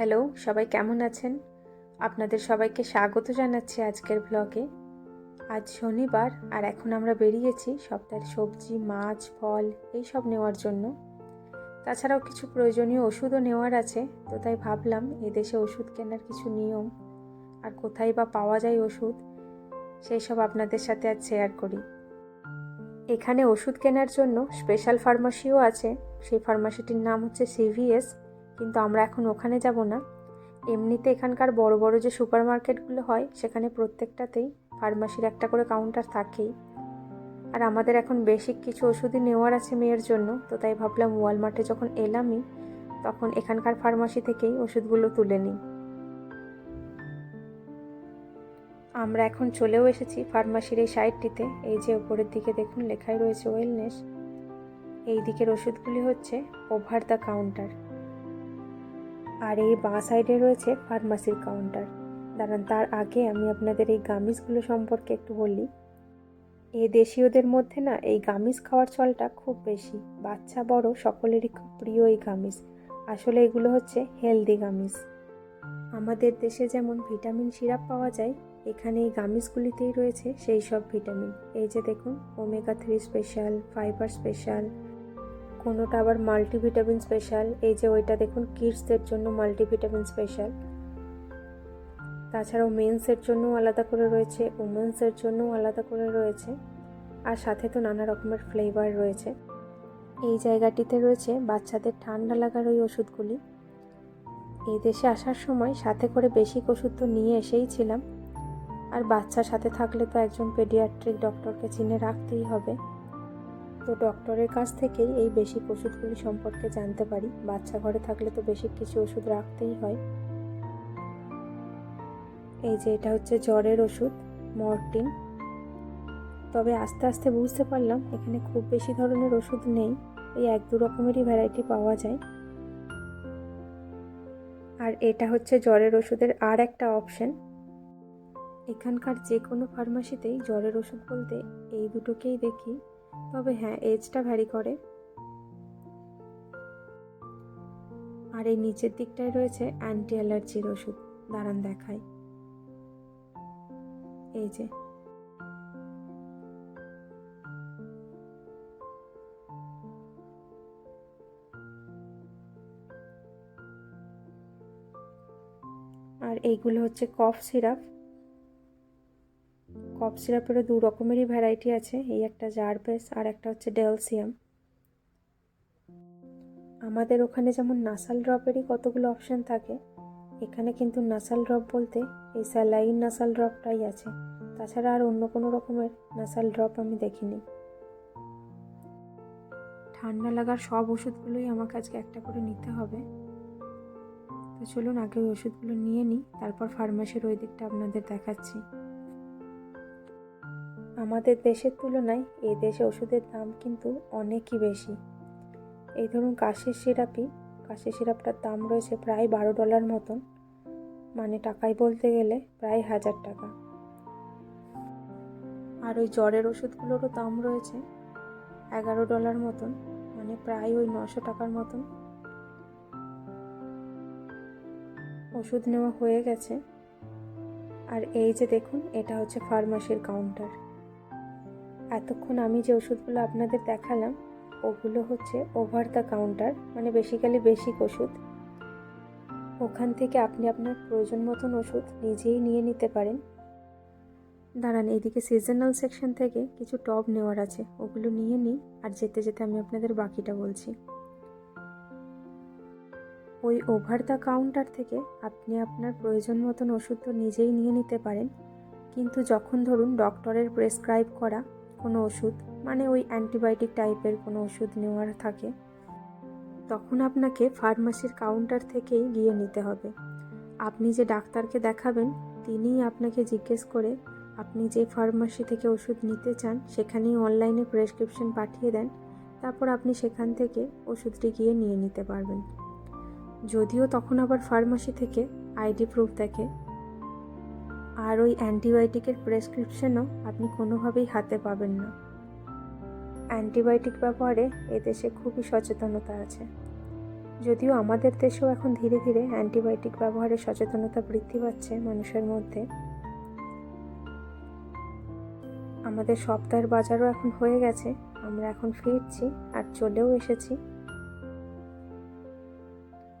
Hello, সবাই কেমন আছেন? আপনাদের সবাইকে স্বাগত জানাচ্ছি আজকের ব্লগে আজ শনিবার আর এখন আমরা বেরিয়েছি সপ্তাহের সবজি, মাছ, ফল, এই সব নেওয়ার জন্য। তাছাড়াও কিছু প্রয়োজনীয় ওষুধও নেওয়ার আছে, তো তাই ভাবলাম এদেশে ওষুধ কেনার কিছু নিয়ম আর কোথায় বা পাওয়া যায় ওষুধ, সেই সব আপনাদের সাথে আজ শেয়ার করি। এখানে ওষুধ কেনার জন্য স্পেশাল ফার্মাসিও আছে, সেই ফার্মাসিটির নাম হচ্ছে সিভিএস কিন্তু আমরা এখন ওখানে যাব না। এমনিতে এখানকার বড় বড় যে সুপার মার্কেটগুলো হয়, সেখানে প্রত্যেকটাতেই ফার্মাসির একটা করে কাউন্টার থাকেই। আর আমাদের এখন বেসিক কিছু ওষুধই নেওয়ার আছে মেয়ের জন্য, তো তাই ভাবলাম ওয়ালমার্টে যখন এলামই, তখন এখানকার ফার্মাসি থেকেই ওষুধগুলো তুলে নিই। আমরা এখন চলেও এসেছি ফার্মাসির এই সাইডটিতে এই যে ওপরের দিকে দেখুন, লেখাই রয়েছে ওয়েলনেস এই দিকের ওষুধগুলি হচ্ছে ওভার দ্য কাউন্টার আর এই বাঁ সাইডে রয়েছে ফার্মাসির কাউন্টার দাঁড়ান, তার আগে আমি আপনাদের এই গামিজগুলো সম্পর্কে একটু বলি। এ দেশীয়দের মধ্যে না এই গামিজ খাওয়ার চলটা খুব বেশি। বাচ্চা, বড় সকলেরই খুব প্রিয় এই গামিজ। আসলে এগুলো হচ্ছে হেলদি গামিজ। আমাদের দেশে যেমন ভিটামিন সিরাপ পাওয়া যায়, এখানে এই গামিজগুলিতেই রয়েছে সেই সব ভিটামিন এই যে দেখুন omega three special fibre special কোনোটা আবার মাল্টিভিটামিন স্পেশাল এই যে ওইটা দেখুন কিডসদের জন্য মাল্টিভিটামিন স্পেশাল তাছাড়াও মেন্সের জন্য আলাদা করে রয়েছে উমেন্সের জন্য আলাদা করে রয়েছে, আর সাথে তো নানা রকমের ফ্লেভার রয়েছে। এই জায়গাটিতে রয়েছে বাচ্চাদের ঠান্ডা লাগার ওই ওষুধগুলি। এই দেশে আসার সময় সাথে করে বেশি ওষুধ তো নিয়ে এসেই ছিলাম। আর বাচ্চার সাথে থাকলে তো একজন পেডিয়াট্রিক ডক্টরকে চিনে রাখতেই হবে। তো ডক্টরের কাছ থেকেই এই বেশি ওষুধগুলি সম্পর্কে জানতে পারি। বাচ্চা ঘরে থাকলে তো বেশি কিছু ওষুধ রাখতেই হয়। এই যে এটা হচ্ছে জ্বরের ওষুধ, মর্টিন। তবে আস্তে আস্তে বুঝতে পারলাম এখানে খুব বেশি ধরনের ওষুধ নেই, এই এক দু রকমেরই ভ্যারাইটি পাওয়া যায়। আর এটা হচ্ছে জ্বরের ওষুধের আর একটা অপশন এখানকার যে কোনো ফার্মাসিতেই জ্বরের ওষুধ বলতে এই দুটোকেই দেখি। তবে হ্যাঁ এজটা ভ্যারি করে। আর এই নিচের দিকটায় রয়েছে অ্যান্টি অ্যালার্জির ওষুধ। দাঁড়ান দেখায় এই যে। আর এইগুলো হচ্ছে কফ সিরাপ কফ সিরাপেরও দু রকমেরই ভ্যারাইটি আছে। এই একটা জারবেস আর একটা হচ্ছে ডেলসিয়াম। আমাদের ওখানে যেমন নাসাল ড্রপেরই কতগুলো অপশান থাকে, এখানে কিন্তু নাসাল ড্রপ বলতে এই স্যালাইন নাসাল ড্রপটাই আছে। তাছাড়া আর অন্য কোনো রকমের নাসাল ড্রপ আমি দেখিনি। ঠান্ডা লাগার সব ওষুধগুলোই আমাকে আজকে একটা করে নিতে হবে। তো চলুন আগে ওই ওষুধগুলো নিয়ে নিই, তারপর ফার্মাসির ওই দিকটা আপনাদের দেখাচ্ছি। আমাদের দেশের তুলনায় এই দেশে ওষুধের দাম কিন্তু অনেকই বেশি। এই ধরুন কাশির সিরাপই, কাশির সিরাপটার দাম রয়েছে প্রায় বারো ডলার মতন মানে টাকায় বলতে গেলে প্রায় হাজার টাকা। আর ওই জ্বরের ওষুধগুলোরও দাম রয়েছে এগারো ডলার মতন মানে প্রায় ওই নশো টাকার মতন। ওষুধ নেওয়া হয়ে গেছে। আর এই যে দেখুন, এটা হচ্ছে ফার্মাসির কাউন্টার। এতক্ষণ আমি যে ওষুধগুলো আপনাদের দেখালাম, ওগুলো হচ্ছে ওভার দ্য কাউন্টার মানে বেসিক্যালি বেসিক ওষুধ। ওখান থেকে আপনি আপনার প্রয়োজন মতন ওষুধ নিজেই নিয়ে নিতে পারেন। দাঁড়ান, এইদিকে সিজনাল সেকশন থেকে কিছু টব নেওয়ার আছে, ওগুলো নিয়ে নিই, আর যেতে যেতে আমি আপনাদের বাকিটা বলছি। ওই ওভার দ্য কাউন্টার থেকে আপনি আপনার প্রয়োজন মতন ওষুধ তো নিজেই নিয়ে নিতে পারেন, কিন্তু যখন ধরুন ডক্টরের প্রেসক্রাইব করা কোনো ওষুধ মানে ওই অ্যান্টিবায়োটিক টাইপের কোনো ওষুধ নেওয়ার থাকে, তখন আপনাকে ফার্মাসির কাউন্টার থেকেই গিয়ে নিতে হবে। আপনি যে ডাক্তারকে দেখাবেন, তিনিই আপনাকে জিজ্ঞেস করে আপনি যে ফার্মাসি থেকে ওষুধ নিতে চান, সেখানেই অনলাইনে প্রেসক্রিপশন পাঠিয়ে দেন, তারপর আপনি সেখান থেকে ওষুধটি গিয়ে নিয়ে নিতে পারবেন। যদিও তখন আবার ফার্মাসি থেকে আইডি প্রুফ দেখে আর ওই অ্যান্টিবায়োটিকের প্রেসক্রিপশনও আপনি কোনোভাবেই হাতে পাবেন না। অ্যান্টিবায়োটিক ব্যবহারে এদেশে খুবই সচেতনতা আছে। যদিও আমাদের দেশেও এখন ধীরে ধীরে অ্যান্টিবায়োটিক ব্যবহারে সচেতনতা বৃদ্ধি পাচ্ছে মানুষের মধ্যে। আমাদের সপ্তাহের বাজারও এখন হয়ে গেছে, আমরা এখন ফিরছি আর চলেও এসেছি।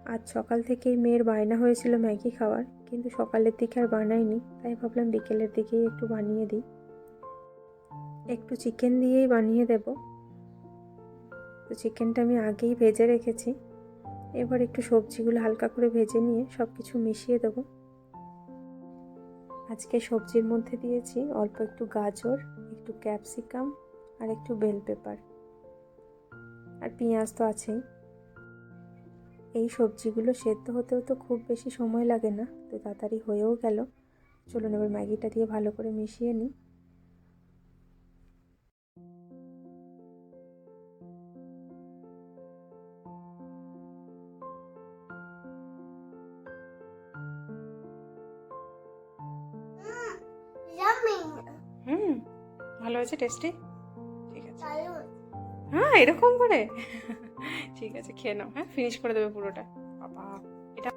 আজ সকাল থেকেই মেয়ের বায়না হয়েছিল ম্যাগি খাওয়ার। কিন্তু সকালের দিকে আর বানাইনি, তাই ভাবলাম বিকেলের দিকেই একটু বানিয়ে দিই। একটু চিকেন দিয়েই বানিয়ে দেব। তো চিকেনটা আমি আগেই ভেজে রেখেছি। এবার একটু সবজিগুলো হালকা করে ভেজে নিয়ে সব কিছু মিশিয়ে দেবো। আজকে সবজির মধ্যে দিয়েছি অল্প একটু গাজর, একটু ক্যাপসিকাম আর একটু বেল পেপার আর পেঁয়াজ তো আছেই। এই সবজিগুলো সেদ্ধ হতেও তো খুব বেশি সময় লাগে না তো তাড়াতাড়ি হয়েও গেল। চলুন এবার ম্যাগিটা দিয়ে ভালো করে মিশিয়ে নিই। হুম ভালো হয়েছে টেস্টি ঠিক আছে। হ্যাঁ এরকম করে? ঠিক আছে, খেয়ে নাও হ্যাঁ? ফিনিশ করে দেবে পুরোটা। বাবা, এটা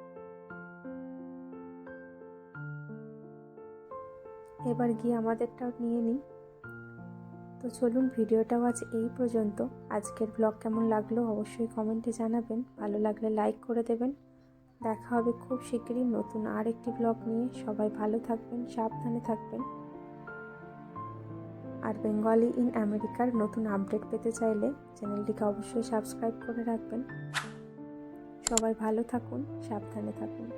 এবার গিয়ে আমাদেরটাও নিয়ে নিই। তো চলুন, ভিডিওটাও আজ এই পর্যন্ত। আজকের ব্লগ কেমন লাগল অবশ্যই কমেন্টে জানাবেন। ভালো লাগলে লাইক করে দেবেন। দেখা হবে খুব শিগগিরই নতুন আর একটি ব্লগ নিয়ে। সবাই ভালো থাকবেন, সাবধানে থাকবেন। আর বেঙ্গলি ইন আমেরিকার নতুন আপডেট পেতে চাইলে চ্যানেলটিকে অবশ্যই সাবস্ক্রাইব করে রাখবেন। সবাই ভালো থাকুন, সাবধানে থাকুন।